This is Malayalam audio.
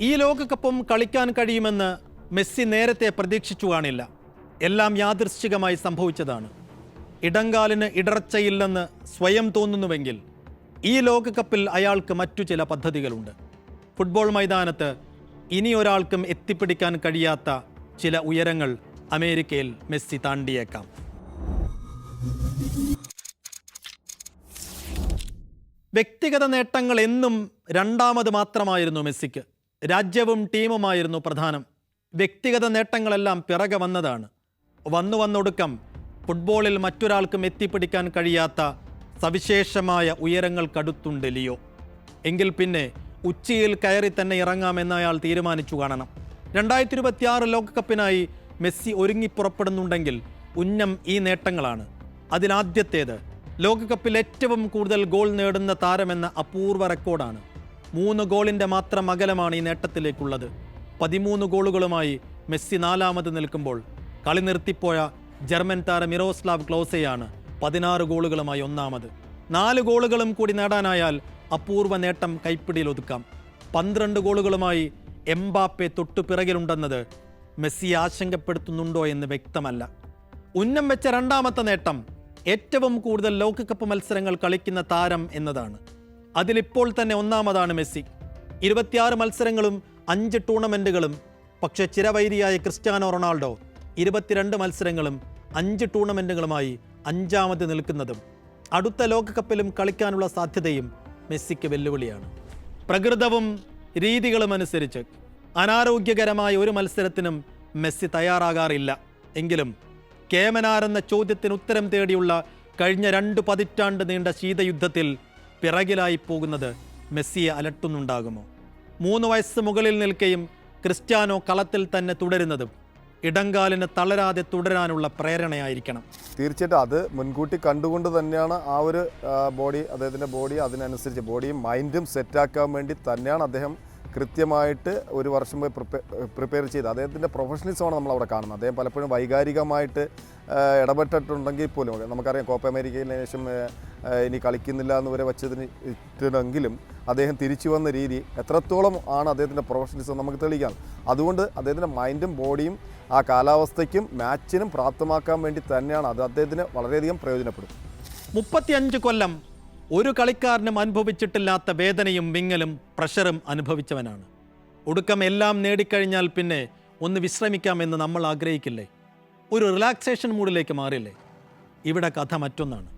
ഈ ലോകകപ്പും കളിക്കാൻ കഴിയുമെന്ന് മെസ്സി നേരത്തെ പ്രതീക്ഷിച്ചു കാണില്ല എല്ലാം യാദൃശ്ചികമായി സംഭവിച്ചതാണ്. ഇടങ്കാലിന് ഇടർച്ചയില്ലെന്ന് സ്വയം തോന്നുന്നുവെങ്കിൽ ഈ ലോകകപ്പിൽ അയാൾക്ക് മറ്റു ചില പദ്ധതികളുണ്ട്. ഫുട്ബോൾ മൈതാനത്ത് ഇനി ഒരാൾക്കും എത്തിപ്പിടിക്കാൻ കഴിയാത്ത ചില ഉയരങ്ങൾ അമേരിക്കയിൽ മെസ്സി താണ്ടിയേക്കാം. വ്യക്തിഗത നേട്ടങ്ങൾ എന്നും രണ്ടാമത് മാത്രമായിരുന്നു മെസ്സിക്ക്. രാജ്യവും ടീമുമായിരുന്നു പ്രധാനം. വ്യക്തിഗത നേട്ടങ്ങളെല്ലാം പിറകെ വന്നതാണ്. വന്നു വന്നൊടുക്കം ഫുട്ബോളിൽ മറ്റൊരാൾക്കും എത്തിപ്പിടിക്കാൻ കഴിയാത്ത സവിശേഷമായ ഉയരങ്ങൾക്കടുത്തുണ്ട് ലിയോ. എങ്കിൽ പിന്നെ ഉച്ചയിൽ കയറി തന്നെ ഇറങ്ങാമെന്ന് അയാൾ തീരുമാനിച്ചു കാണണം. രണ്ടായിരത്തി ഇരുപത്തിയാറ് ലോകകപ്പിനായി മെസ്സി ഒരുങ്ങി പുറപ്പെടുന്നുണ്ടെങ്കിൽ ഉന്നം ഈ നേട്ടങ്ങളാണ്. അതിലാദ്യത്തേത് ലോകകപ്പിൽ ഏറ്റവും കൂടുതൽ ഗോൾ നേടുന്ന താരമെന്ന അപൂർവ റെക്കോർഡാണ്. മൂന്ന് ഗോളിന്റെ മാത്രം അകലമാണ് ഈ നേട്ടത്തിലേക്കുള്ളത്. പതിമൂന്ന് ഗോളുകളുമായി മെസ്സി നാലാമത് നിൽക്കുമ്പോൾ കളി നിർത്തിപ്പോയ ജർമ്മൻ താരം മിറോസ്ലാവ് ക്ലോസയാണ് പതിനാറ് ഗോളുകളുമായി ഒന്നാമത്. നാല് ഗോളുകളും കൂടി നേടാനായാൽ അപൂർവ നേട്ടം കൈപ്പിടിയിൽ ഒതുക്കാം. പന്ത്രണ്ട് ഗോളുകളുമായി എംബാപ്പെ തൊട്ടു പിറകിലുണ്ടെന്നത് മെസ്സിയെ ആശങ്കപ്പെടുത്തുന്നുണ്ടോ എന്ന് വ്യക്തമല്ല. ഉന്നം വെച്ച രണ്ടാമത്തെ നേട്ടം ഏറ്റവും കൂടുതൽ ലോകകപ്പ് മത്സരങ്ങൾ കളിക്കുന്ന താരം എന്നതാണ്. അതിലിപ്പോൾ തന്നെ ഒന്നാമതാണ് മെസ്സി. ഇരുപത്തിയാറ് മത്സരങ്ങളും അഞ്ച് ടൂർണമെന്റുകളും പക്ഷേ ചിരവൈരിയായ ക്രിസ്ത്യാനോ റൊണാൾഡോ ഇരുപത്തിരണ്ട് മത്സരങ്ങളും അഞ്ച് ടൂർണമെന്റുകളുമായി അഞ്ചാമത് നിൽക്കുന്നതും അടുത്ത ലോകകപ്പിലും കളിക്കാനുള്ള സാധ്യതയും മെസ്സിക്ക് വെല്ലുവിളിയാണ്. പ്രകൃതവും രീതികളും അനുസരിച്ച് അനാരോഗ്യകരമായ ഒരു മത്സരത്തിനും മെസ്സി തയ്യാറാകാറില്ല. എങ്കിലും കേമനാരെന്ന ചോദ്യത്തിന് ഉത്തരം തേടിയുള്ള കഴിഞ്ഞ രണ്ട് പതിറ്റാണ്ട് നീണ്ട ശീതയുദ്ധത്തിൽ പിറകിലായി പോകുന്നത് മെസ്സിയെ അലട്ടുന്നുണ്ടാകുമോ? മൂന്ന് വയസ്സ് മുകളിൽ നിൽക്കെയും ക്രിസ്ത്യാനോ കളത്തിൽ തന്നെ തുടരുന്നതും ഇടങ്കാലിന് തളരാതെ തുടരാനുള്ള പ്രേരണയായിരിക്കണം. തീർച്ചയായിട്ടും അത് മുൻകൂട്ടി കണ്ടുകൊണ്ട് തന്നെയാണ് ആ ഒരു ബോഡി അദ്ദേഹത്തിന്റെ ബോഡി അതിനനുസരിച്ച് ബോഡിയും മൈൻഡും സെറ്റാക്കാൻ വേണ്ടി തന്നെയാണ് അദ്ദേഹം കൃത്യമായിട്ട് ഒരു വർഷം പോയി പ്രിപ്പയർ ചെയ്ത് അദ്ദേഹത്തിന്റെ പ്രൊഫഷണലിസമാണ് നമ്മൾ അവിടെ കാണുന്നത്. അദ്ദേഹം പലപ്പോഴും വൈകാരികമായിട്ട് ഇടപെട്ടിട്ടുണ്ടെങ്കിൽ പോലും നമുക്കറിയാം കോപ്പ അമേരിക്കയിലേശം ശേഷം ഇനി കളിക്കുന്നില്ല എന്ന് വരെ വച്ചതിന് ഇട്ടിട്ടുണ്ടെങ്കിലും അദ്ദേഹം തിരിച്ചു വന്ന രീതി എത്രത്തോളം ആണ് അദ്ദേഹത്തിന്റെ പ്രൊഫഷണലിസം നമുക്ക് തെളിയിക്കാം. അതുകൊണ്ട് അദ്ദേഹത്തിന്റെ മൈൻഡും ബോഡിയും ആ കാലാവസ്ഥയ്ക്കും മാച്ചിനും പ്രാപ്തമാക്കാൻ വേണ്ടി തന്നെയാണ് അത് അദ്ദേഹത്തിന് വളരെയധികം പ്രയോജനപ്പെടും. മുപ്പത്തിയഞ്ച് കൊല്ലം ഒരു കളിക്കാരനും അനുഭവിച്ചിട്ടില്ലാത്ത വേദനയും വിങ്ങലും പ്രഷറും അനുഭവിച്ചവനാണ്. ഒടുക്കം എല്ലാം നേടിക്കഴിഞ്ഞാൽ പിന്നെ ഒന്ന് വിശ്രമിക്കാമെന്ന് നമ്മൾ ആഗ്രഹിക്കില്ലേ? ഒരു റിലാക്സേഷൻ മൂഡിലേക്ക് മാറില്ലേ? ഇവിടെ കഥ മറ്റൊന്നാണ്.